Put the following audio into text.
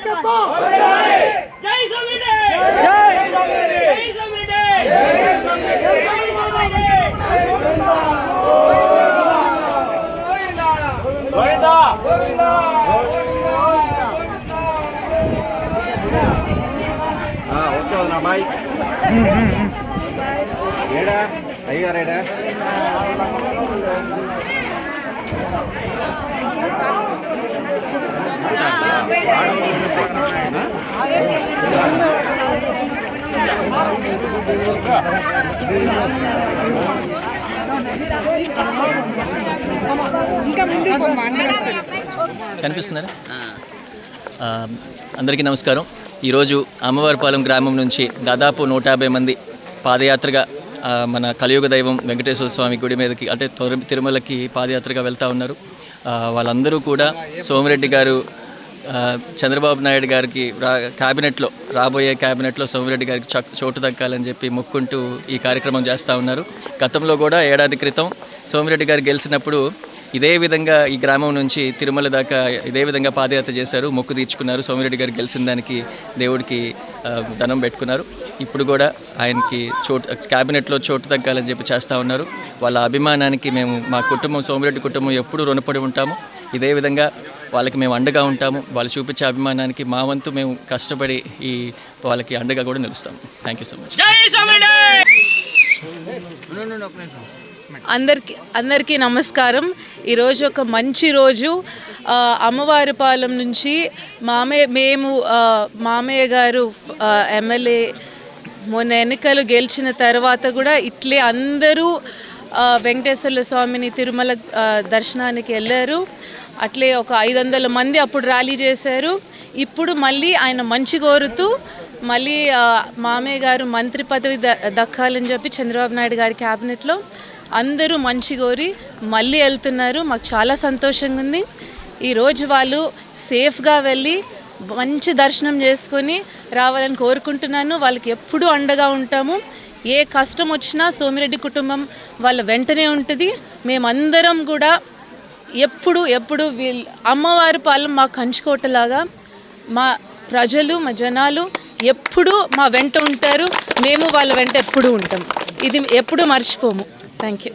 నాయకత్వం జై సోమిడే జై సోమిడే జై సోమిడే జై సోమిడే జై సోమిడే గోవిందా గోవిందా ఆ ఓకే వదనా బాయ్ ఏడా అయ్యారేడా కనిపిస్తున్నారా? అందరికీ నమస్కారం. ఈరోజు అమ్మవారిపాలెం గ్రామం నుంచి దాదాపు నూట యాభై మంది పాదయాత్రగా మన కలియుగ దైవం వెంకటేశ్వర స్వామి గుడి మీదకి అంటే తిరుమలకి పాదయాత్రగా వెళ్తూ ఉన్నారు. వాళ్ళందరూ కూడా సోమిరెడ్డి గారు చంద్రబాబు నాయుడు గారికి రా క్యాబినెట్లో రాబోయే క్యాబినెట్లో సోమిరెడ్డి గారికి చోటు దక్కాలని చెప్పి మొక్కుంటూ ఈ కార్యక్రమం చేస్తూ ఉన్నారు. గతంలో కూడా ఏడాది క్రితం సోమిరెడ్డి గారు గెలిచినప్పుడు ఇదే విధంగా ఈ గ్రామం నుంచి తిరుమల దాకా ఇదే విధంగా పాదయాత్ర చేశారు మొక్కు తీర్చుకున్నారు. సోమిరెడ్డి గారు గెలిచిన దానికి దేవుడికి ధనం పెట్టుకున్నారు. ఇప్పుడు కూడా ఆయనకి చోటు క్యాబినెట్లో చోటు తగ్గాలని చెప్పి చేస్తూ ఉన్నారు. వాళ్ళ అభిమానానికి మేము మా కుటుంబం సోమిరెడ్డి కుటుంబం ఎప్పుడు రుణపడి ఉంటాము. ఇదే విధంగా వాళ్ళకి మేము అండగా ఉంటాము. వాళ్ళు చూపించే అభిమానానికి మా వంతు మేము కష్టపడి ఈ వాళ్ళకి అండగా కూడా నిలుస్తాము థ్యాంక్ యూ సో మచ్ అందరికి అందరికీ నమస్కారం. ఈరోజు ఒక మంచి రోజు. ఆ, అమ్మవారి పాలెం నుంచి మామయ్య మేము మామయ్య గారు ఎమ్మెల్యే మొన్న ఎన్నికలు గెలిచిన తర్వాత కూడా ఇట్లే అందరూ వెంకటేశ్వర స్వామిని తిరుమల దర్శనానికి వెళ్ళారు. అట్లే ఒక ఐదు వందల మంది అప్పుడు ర్యాలీ చేశారు. ఇప్పుడు మళ్ళీ ఆయన మంచి కోరుతూ మళ్ళీ మామయ్య గారు మంత్రి పదవి ద దక్కాలని చెప్పి చంద్రబాబు నాయుడు గారి క్యాబినెట్లో అందరూ మంచి కోరి మళ్ళీ వెళ్తున్నారు. మాకు చాలా సంతోషంగా ఉంది. ఈరోజు వాళ్ళు సేఫ్గా వెళ్ళి మంచి దర్శనం చేసుకొని రావాలని కోరుకుంటున్నాను. వాళ్ళకి ఎప్పుడూ అండగా ఉంటాము. ఏ కష్టం వచ్చినా సోమిరెడ్డి కుటుంబం వాళ్ళ వెంటనే ఉంటుంది. మేమందరం కూడా ఎప్పుడు ఎప్పుడు వీళ్ళు అమ్మవారి పాలెం మా కంచుకోటలాగా మా ప్రజలు మా జనాలు ఎప్పుడూ మా వెంట ఉంటారు. మేము వాళ్ళ వెంట ఎప్పుడూ ఉంటాం. ఇది ఎప్పుడూ మర్చిపోము. Thank you